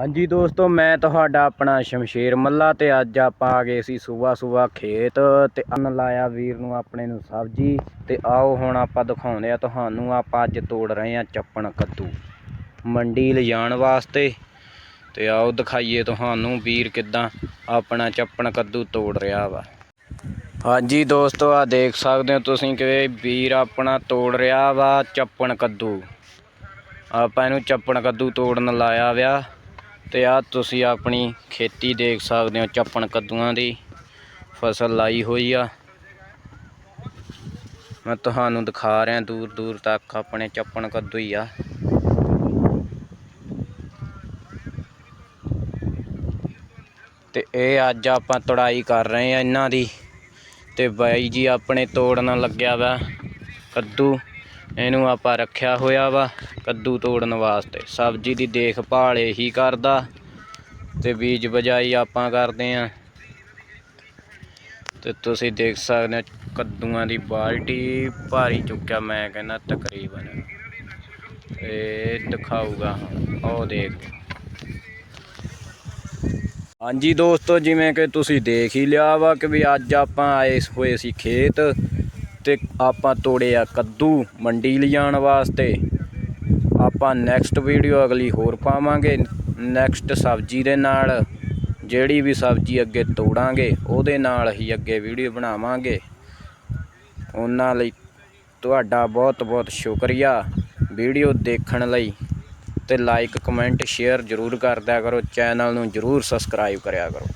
ਹਾਂਜੀ ਦੋਸਤੋ, ਮੈਂ ਤੁਹਾਡਾ ਆਪਣਾ ਸ਼ਮਸ਼ੇਰ ਮੱਲਾ ਤੇ ਅੱਜ ਆਪਾਂ ਆ ਗਏ ਸੀ ਸਵੇਰ ਸਵੇਰ ਖੇਤ ਤੇ ਅੰਨ ਲਾਇਆ ਵੀਰ ਨੂੰ ਆਪਣੇ ਨੂੰ ਸਬਜ਼ੀ ਤੇ ਆਓ ਹੁਣ ਆਪਾਂ ਦਿਖਾਉਂਦੇ ਆ ਤੁਹਾਨੂੰ ਆਪਾਂ ਅੱਜ ਤੋੜ ਰਹੇ ਆ ਚੱਪਣ ਕੱਦੂ। ਮੰਡੀ ਲਿਜਾਣ ਵਾਸਤੇ ਤੇ ਆਓ ਦਿਖਾਈਏ ਤੁਹਾਨੂੰ ਵੀਰ ਕਿਦਾਂ ਆਪਣਾ ਚੱਪਣ ਕੱਦੂ ਤੋੜ ਰਿਹਾ ਵਾ। ਹਾਂਜੀ ਦੋਸਤੋ ਆ ਦੇਖ ਸਕਦੇ ਹੋ ਤੁਸੀਂ ਕਿ ਵੀਰ ਆਪਣਾ ਤੋੜ ਰਿਹਾ ਵਾ ਚੱਪਣ ਕੱਦੂ। ਆਪਾਂ ਇਹਨੂੰ ਚੱਪਣ ਕੱਦੂ ਤੋੜਨ ਲਾਇਆ ਵਿਆ। ਤੇ ਆ ਤੁਸੀਂ ਆਪਣੀ ਖੇਤੀ ਦੇਖ ਸਕਦੇ ਹੋ ਚੱਪਣ ਕੱਦੂਆਂ ਦੀ। ਫਸਲ ਲਾਈ ਹੋਈ ਆ। ਮੈਂ ਤੁਹਾਨੂੰ ਦਿਖਾ ਰਿਹਾ ਦੂਰ ਦੂਰ ਤੱਕ ਆਪਣੇ ਚੱਪਣ ਕੱਦੂ ਹੀ ਆ। ਤੇ ਇਹ ਅੱਜ ਆਪਾਂ ਤੜਾਈ ਕਰ ਰਹੇ ਆ ਇਹਨਾਂ ਦੀ। ਤੇ ਬਾਈ ਜੀ ਆਪਣੇ ਤੋੜਨ ਲੱਗਿਆ ਵਾ ਕੱਦੂ। ਇਹਨੂੰ ਆਪਾਂ ਰੱਖਿਆ ਹੋਇਆ ਵਾ ਕੱਦੂ ਤੋੜਨ ਵਾਸਤੇ। ਸਬਜ਼ੀ ਦੀ ਦੇਖਭਾਲ ਇਹੀ ਕਰਦਾ ਤੇ ਬੀਜ ਬਜਾਈ ਆਪਾਂ ਕਰਦੇ ਆ। ਤੇ ਤੁਸੀਂ ਦੇਖ ਸਕਦੇ ਹੋ ਕੱਦੂਆਂ ਦੀ ਬਾਲਟੀ ਭਾਰੀ ਚੁੱਕਿਆ, ਮੈਂ ਕਹਿੰਦਾ ਤਕਰੀਬਨ। ਇਹ ਦਿਖਾਊਗਾ ਹੁਣ, ਉਹ ਦੇਖ। ਹਾਂਜੀ ਦੋਸਤੋ, ਜਿਵੇਂ ਕਿ ਤੁਸੀਂ ਦੇਖ ਹੀ ਲਿਆ ਵਾ ਕਿ ਵੀ ਅੱਜ ਆਪਾਂ ਆਏ ਹੋਏ ਸੀ ਖੇਤ। ਅਤੇ ਆਪਾਂ ਤੋੜਿਆ ਕੱਦੂ ਮੰਡੀ ਲਿਜਾਣ ਵਾਸਤੇ। ਆਪਾਂ ਨੈਕਸਟ ਵੀਡੀਓ ਅਗਲੀ ਹੋਰ ਪਾਵਾਂਗੇ ਨੈਕਸਟ ਸਬਜ਼ੀ ਦੇ ਨਾਲ। ਜਿਹੜੀ ਵੀ ਸਬਜ਼ੀ ਅੱਗੇ ਤੋੜਾਂਗੇ, ਉਹਦੇ ਨਾਲ ਹੀ ਅੱਗੇ ਵੀਡੀਓ ਬਣਾਵਾਂਗੇ। ਉਹਨਾਂ ਲਈ ਤੁਹਾਡਾ ਬਹੁਤ ਬਹੁਤ ਸ਼ੁਕਰੀਆ ਵੀਡੀਓ ਦੇਖਣ ਲਈ। ਤੇ ਲਾਈਕ ਕਮੈਂਟ ਸ਼ੇਅਰ ਜ਼ਰੂਰ ਕਰਦਿਆ ਕਰੋ ਚੈਨਲ ਨੂੰ ਜ਼ਰੂਰ ਸਬਸਕ੍ਰਾਈਬ ਕਰਿਆ ਕਰੋ।